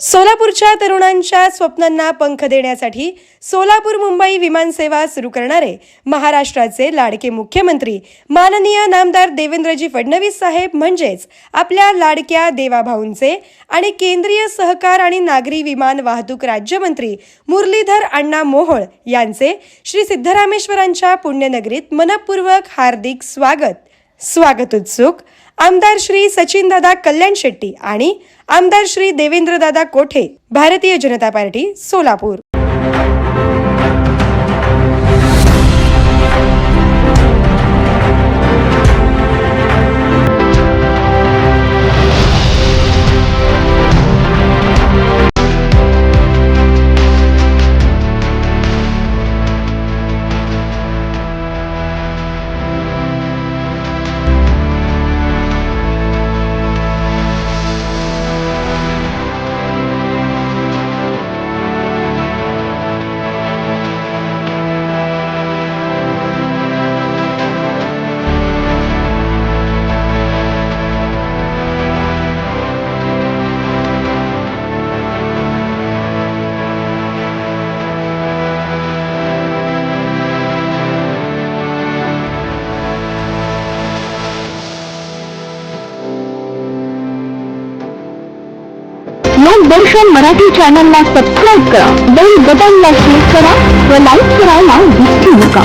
सोलापूरच्या तरुणांच्या स्वप्नांना पंख देण्यासाठी सोलापूर मुंबई विमानसेवा सुरू करणारे महाराष्ट्राचे लाडके मुख्यमंत्री माननीय नामदार देवेंद्रजी फडणवीस साहेब म्हणजेच आपल्या लाडक्या देवाभाऊंचे आणि केंद्रीय सहकार आणि नागरी विमान वाहतूक राज्यमंत्री मुरलीधर अण्णा मोहोळ यांचे श्री सिद्धरामेश्वरांच्या पुण्यनगरीत मनपूर्वक हार्दिक स्वागत. स्वागत उत्सुक आमदार श्री सचिनदादा कल्याण शेट्टी आणि आमदार श्री देवेंद्रदादा कोठे भारतीय जनता पार्टी सोलापूर. लोकदर्शन मराठी चॅनलला सबस्क्राईब करा बेल बटनला क्लिक करा व लाईक करायला विसरू नका.